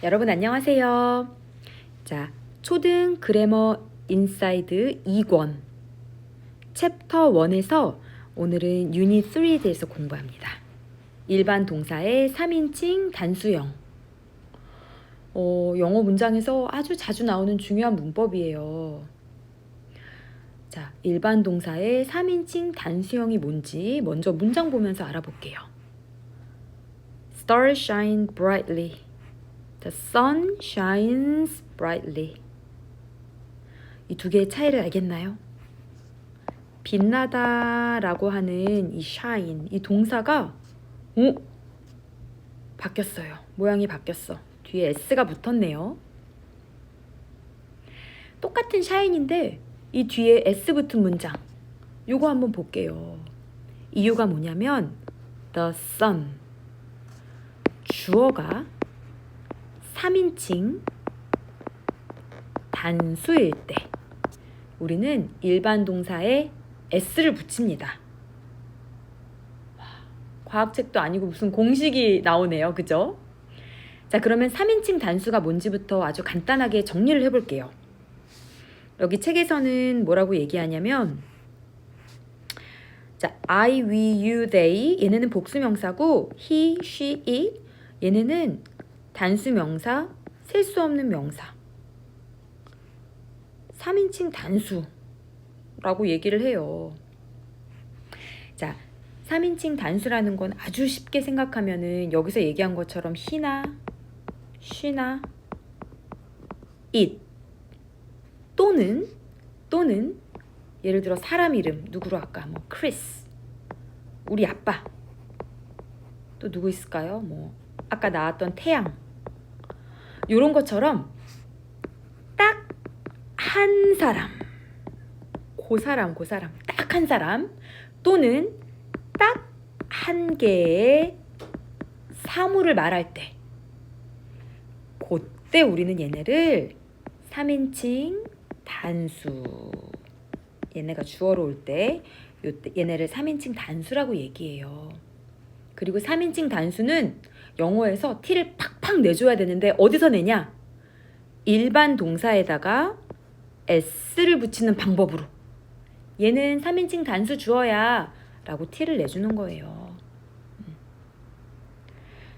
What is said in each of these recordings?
여러분 안녕하세요. 자, 초등 그래머 인사이드 2권 챕터 1에서 오늘은 유닛 3에 대해서 공부합니다. 일반 동사의 3인칭 단수형. 어, 영어 문장에서 아주 자주 나오는 중요한 문법이에요. 자, 일반 동사의 3인칭 단수형이 뭔지 먼저 문장 보면서 알아볼게요. Stars shine brightly. The sun shines brightly. 이 두 개의 차이를 알겠나요? 빛나다라고 하는 이 shine, 이 동사가 오 바뀌었어요. 모양이 바뀌었어. 뒤에 s가 붙었네요. 똑같은 shine인데 이 뒤에 s 붙은 문장. 요거 한번 볼게요. 이유가 뭐냐면 the sun 주어가 3인칭 단수일 때 우리는 일반 동사에 s를 붙입니다. 와, 과학책도 아니고 무슨 공식이 나오네요. 그죠? 자, 그러면 3인칭 단수가 뭔지부터 아주 간단하게 정리를 해볼게요. 여기 책에서는 뭐라고 얘기하냐면 자, I, we, you, they 얘네는 복수명사고 he, she, it 얘네는 단수 명사, 셀 수 없는 명사. 3인칭 단수라고 얘기를 해요. 자, 3인칭 단수라는 건 아주 쉽게 생각하면은 여기서 얘기한 것처럼 he나 she나 it 또는 또는 예를 들어 사람 이름 누구로 할까? 뭐 크리스 우리 아빠 또 누구 있을까요? 뭐 아까 나왔던 태양 요런 것처럼 딱 한 사람 그 사람 그 사람 딱 한 사람 또는 딱 한 개의 사물을 말할 때 그때 우리는 얘네를 3인칭 단수 얘네가 주어로 올때 얘네를 3인칭 단수라고 얘기해요. 그리고 3인칭 단수는 영어에서 티를 팍팍 내줘야 되는데 어디서 내냐? 일반 동사에다가 s를 붙이는 방법으로. 얘는 3인칭 단수 주어야 라고 티를 내주는 거예요. 음.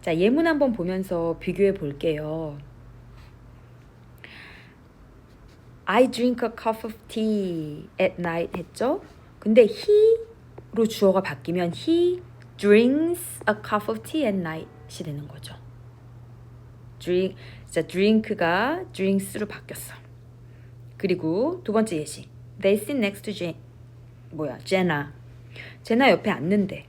자, 예문 한번 보면서 비교해 볼게요. I drink a cup of tea at night 했죠? 근데 he로 주어가 바뀌면 he drinks a cup of tea at night 이 되는 거죠. drink, 자, drink가 drinks로 바뀌었어. 그리고 두 번째 예시. They sit next to Jane. 뭐야, Jenna. 제나 옆에 앉는데.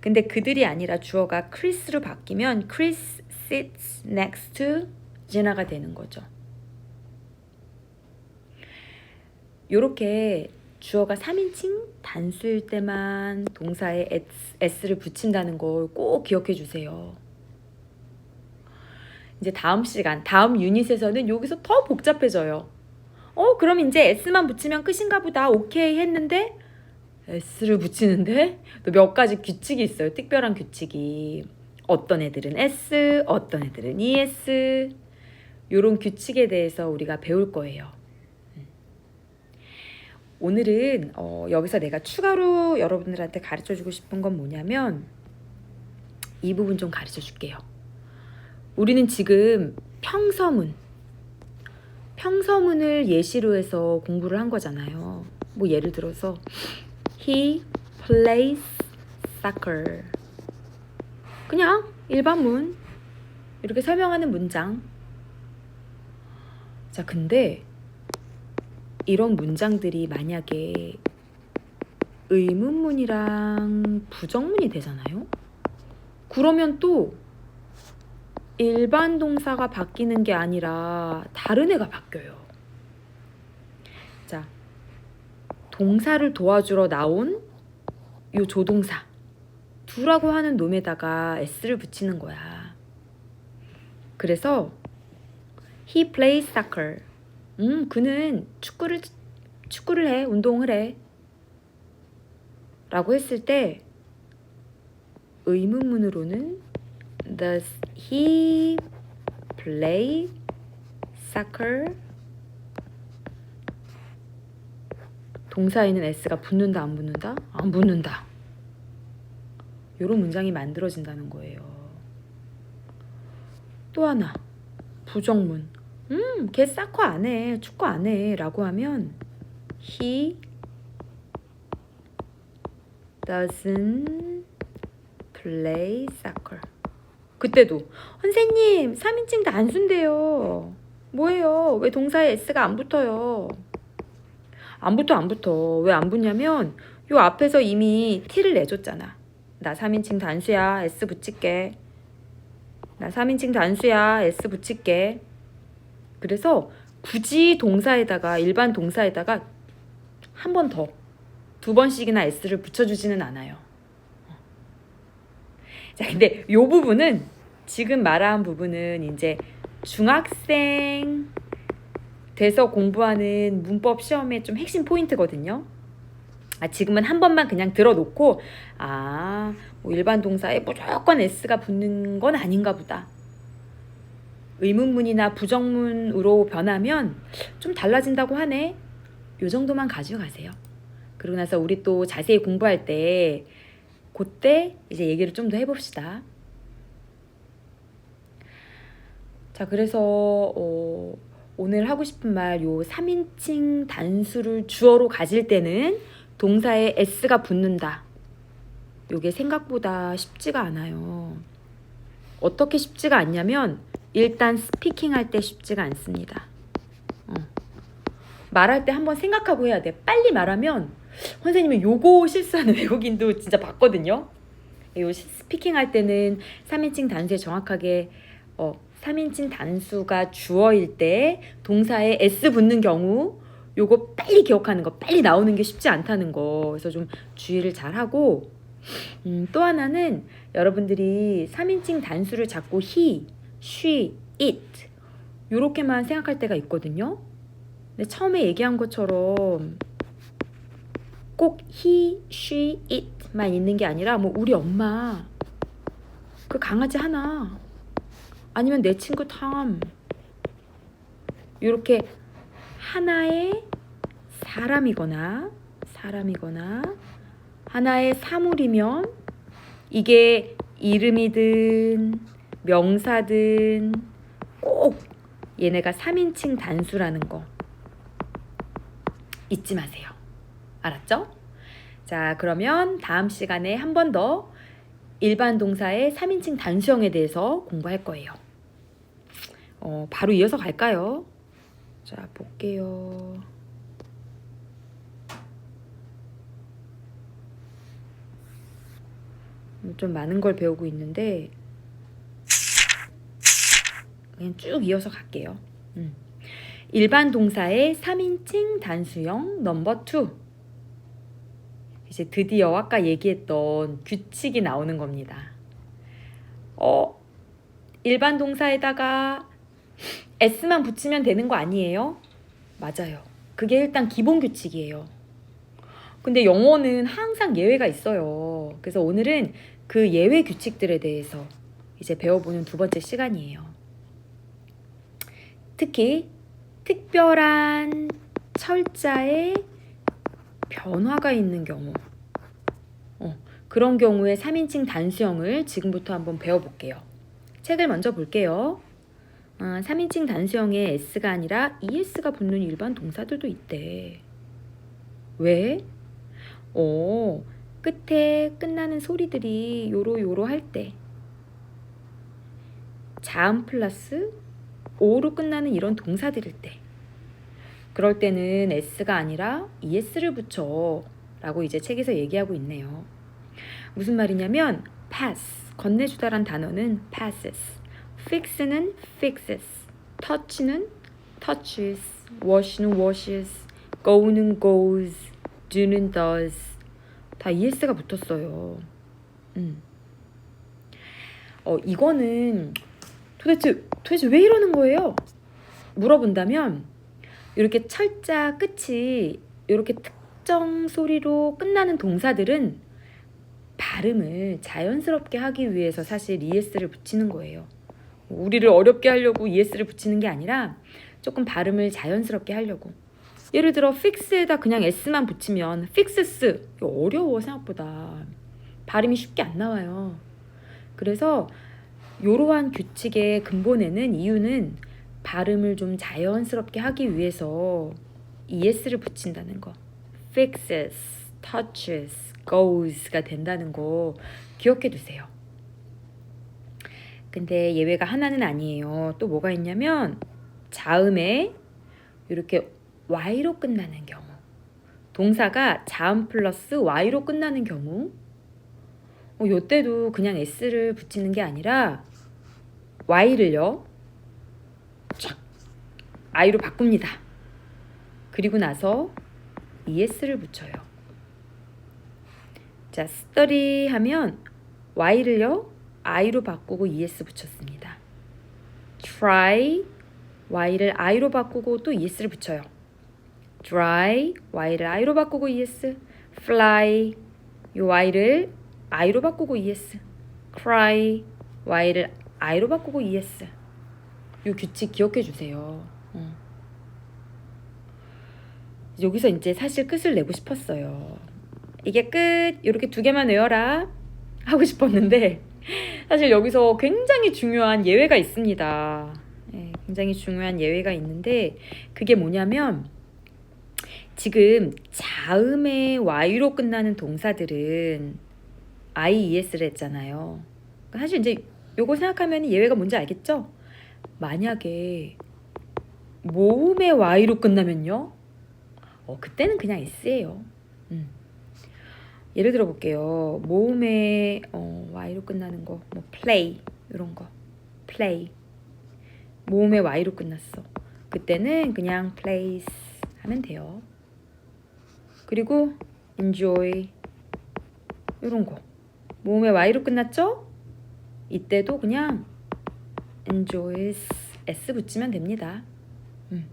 근데 그들이 아니라 주어가 Chris로 바뀌면 Chris sits next to Jenna가 되는 거죠. 요렇게 주어가 3인칭 단수일 때만 동사에 s를 붙인다는 걸 꼭 기억해 주세요. 이제 다음 시간, 다음 유닛에서는 여기서 더 복잡해져요. 어, 그럼 이제 s만 붙이면 끝인가 보다. 오케이 했는데 s를 붙이는데 또 몇 가지 규칙이 있어요. 특별한 규칙이. 어떤 애들은 s, 어떤 애들은 es. 요런 규칙에 대해서 우리가 배울 거예요. 오늘은 어, 여기서 내가 추가로 여러분들한테 가르쳐 주고 싶은 건 뭐냐면 이 부분 좀 가르쳐 줄게요. 우리는 지금 평서문, 평서문을 예시로 해서 공부를 한 거잖아요. 뭐 예를 들어서 He plays soccer. 그냥 일반문 이렇게 설명하는 문장. 자, 근데 이런 문장들이 만약에 의문문이랑 부정문이 되잖아요. 그러면 또 일반 동사가 바뀌는 게 아니라 다른 애가 바뀌어요. 자, 동사를 도와주러 나온 요 조동사 두라고 하는 놈에다가 s를 붙이는 거야. 그래서 he plays soccer. 음, 그는 축구를 축구를 해, 운동을 해. 라고 했을 때 의문문으로는 Does he play soccer 동사에는 s가 붙는다 안 붙는다? 안 붙는다. 이런 문장이 만들어진다는 거예요. 또 하나 부정문. 음, 걔 사커 안 해, 축구 안 해, 라고 하면 he doesn't play soccer. 그때도 선생님 3인칭 단수인데요. 뭐예요? 왜 동사에 s가 안 붙어요? 안 붙어 안 붙어. 왜 안 붙냐면 요 앞에서 이미 티를 내줬잖아. 나 3인칭 단수야. s 붙일게. 나 3인칭 단수야. s 붙일게. 그래서 굳이 동사에다가 일반 동사에다가 한 번 더, 두 번씩이나 s를 붙여주지는 않아요. 자, 근데 요 부분은 지금 말한 부분은 이제 중학생 돼서 공부하는 문법 시험의 좀 핵심 포인트거든요. 아, 지금은 한 번만 그냥 들어놓고 아, 뭐 일반 동사에 무조건 s가 붙는 건 아닌가 보다. 의문문이나 부정문으로 변하면 좀 달라진다고 하네. 요 정도만 가져가세요. 그러고 나서 우리 또 자세히 공부할 때 그때 이제 얘기를 좀 더 해봅시다. 자, 그래서 어, 오늘 하고 싶은 말 요 3인칭 단수를 주어로 가질 때는 동사에 s가 붙는다. 요게 생각보다 쉽지가 않아요. 어떻게 쉽지가 않냐면 일단 스피킹 할 때 쉽지가 않습니다. 어. 말할 때 한번 생각하고 해야 돼. 빨리 말하면 선생님은 요거 실수하는 외국인도 진짜 봤거든요. 요 시- 스피킹 할 때는 3인칭 단수에 정확하게 어, 3인칭 단수가 주어일 때 동사에 s 붙는 경우 요거 빨리 기억하는 거, 빨리 나오는 게 쉽지 않다는 거. 그래서 좀 주의를 잘 하고 음, 또 하나는 여러분들이 3인칭 단수를 자꾸 he, she, it 요렇게만 생각할 때가 있거든요. 근데 처음에 얘기한 것처럼 꼭 he, she, it만 있는 게 아니라 뭐 우리 엄마 그 강아지 하나 아니면 내 친구 탐 이렇게 하나의 사람이거나 사람이거나 하나의 사물이면 이게 이름이든 명사든 꼭 얘네가 3인칭 단수라는 거 잊지 마세요. 알았죠? 자, 그러면 다음 시간에 한 번 더 일반 동사의 3인칭 단수형에 대해서 공부할 거예요. 어, 바로 이어서 갈까요? 자, 볼게요. 좀 많은 걸 배우고 있는데 그냥 쭉 이어서 갈게요. 음. 일반 동사의 3인칭 단수형 넘버 2. 이제 드디어 아까 얘기했던 규칙이 나오는 겁니다. 어, 일반 동사에다가 s만 붙이면 되는 거 아니에요? 맞아요. 그게 일단 기본 규칙이에요. 근데 영어는 항상 예외가 있어요. 그래서 오늘은 그 예외 규칙들에 대해서 이제 배워보는 두 번째 시간이에요. 특히 특별한 철자의 변화가 있는 경우, 어, 그런 경우에 3인칭 단수형을 지금부터 한번 배워볼게요. 책을 먼저 볼게요. 어, 3인칭 단수형에 s가 아니라 es가 붙는 일반 동사들도 있대. 왜? 어, 끝에 끝나는 소리들이 요로 요로 할 때. 자음 플러스 오로 끝나는 이런 동사들일 때. 그럴 때는 s가 아니라 es를 붙여 라고 이제 책에서 얘기하고 있네요. 무슨 말이냐면 pass, 건네주다란 단어는 passes, fix는 fixes, touch는 touches, wash는 washes, go는 goes, do는 does 다 es가 붙었어요. 음. 어 이거는 도대체 도대체 왜 이러는 거예요? 물어본다면 이렇게 철자 끝이 이렇게 특정 소리로 끝나는 동사들은 발음을 자연스럽게 하기 위해서 사실 es를 붙이는 거예요. 우리를 어렵게 하려고 es를 붙이는 게 아니라 조금 발음을 자연스럽게 하려고. 예를 들어 fix에다 그냥 s만 붙이면 fixes 어려워 생각보다 발음이 쉽게 안 나와요. 그래서 이러한 규칙의 근본에는 이유는 발음을 좀 자연스럽게 하기 위해서 es를 붙인다는 거. fixes, touches, goes가 된다는 거 기억해 두세요. 근데 예외가 하나는 아니에요. 또 뭐가 있냐면 자음에 이렇게 y로 끝나는 경우. 동사가 자음 플러스 y로 끝나는 경우. 어, 요때도 그냥 s를 붙이는 게 아니라 y를요. 촥 i로 바꿉니다. 그리고 나서 es를 붙여요. 자, study 하면 y를요. i로 바꾸고 es 붙였습니다. try y를 i로 바꾸고 또 es를 붙여요. dry y를 i로 바꾸고 es fly 요 y를 i로 바꾸고 es cry y를 i로 바꾸고 es 요 규칙 기억해 주세요. 어. 여기서 이제 사실 끝을 내고 싶었어요. 이게 끝 이렇게 두 개만 외워라 하고 싶었는데 사실 여기서 굉장히 중요한 예외가 있습니다. 예, 굉장히 중요한 예외가 있는데 그게 뭐냐면 지금 자음의 y로 끝나는 동사들은 ies를 했잖아요. 그러니까 사실 이제 요거 생각하면 예외가 뭔지 알겠죠? 만약에 모음의 y로 끝나면요. 어, 그때는 그냥 s예요. 음. 예를 들어 볼게요. 모음의 어, y로 끝나는 거, 뭐 play 이런 거, play. 모음의 y로 끝났어. 그때는 그냥 place 하면 돼요. 그리고 enjoy 이런 거. 모음의 y로 끝났죠? 이때도 그냥 enjoys s 붙이면 됩니다. 음.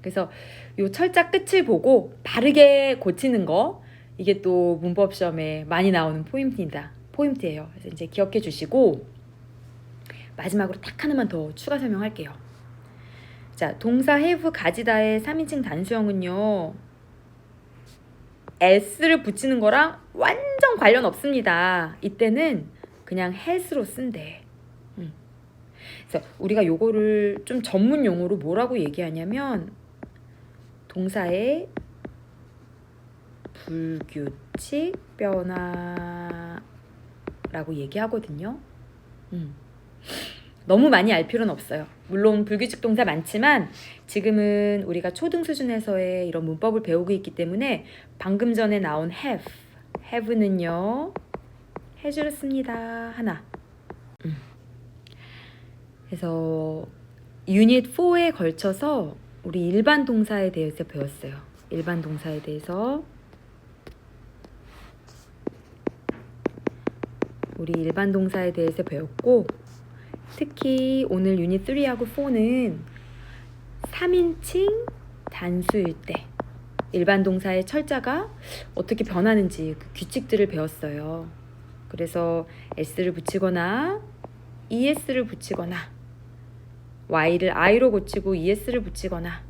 그래서 요 철자 끝을 보고 바르게 고치는 거 이게 또 문법 시험에 많이 나오는 포인트입니다. 포인트예요. 그래서 이제 기억해 주시고 마지막으로 딱 하나만 더 추가 설명할게요. 자, 동사 have 가지다의 3인칭 단수형은요. s를 붙이는 거랑 완전 관련 없습니다. 이때는 그냥 has로 쓴대. 음. 그래서 우리가 요거를 좀 전문 용어로 뭐라고 얘기하냐면 동사의 불규칙 변화라고 얘기하거든요. 음. 너무 많이 알 필요는 없어요. 물론 불규칙 동사 많지만 지금은 우리가 초등 수준에서의 이런 문법을 배우고 있기 때문에 방금 전에 나온 have, have는요 해주를 씁니다. 하나. 음. 그래서 유닛 4에 걸쳐서 우리 일반 동사에 대해서 배웠어요. 일반 동사에 대해서 우리 일반 동사에 대해서 배웠고 특히 오늘 유닛 3하고 4는 3인칭 단수일 때 일반 동사의 철자가 어떻게 변하는지 그 규칙들을 배웠어요. 그래서 s를 붙이거나 es를 붙이거나 y를 i로 고치고 es를 붙이거나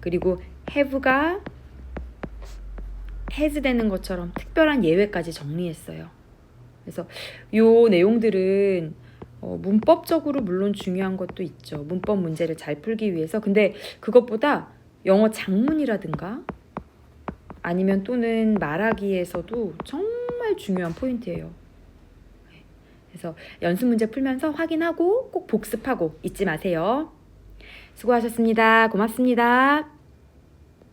그리고 have가 has 되는 것처럼 특별한 예외까지 정리했어요. 그래서 요 내용들은 어, 문법적으로 물론 중요한 것도 있죠. 문법 문제를 잘 풀기 위해서. 근데 그것보다 영어 장문이라든가 아니면 또는 말하기에서도 정말 중요한 포인트예요. 그래서 연습 문제 풀면서 확인하고 꼭 복습하고 잊지 마세요. 수고하셨습니다. 고맙습니다.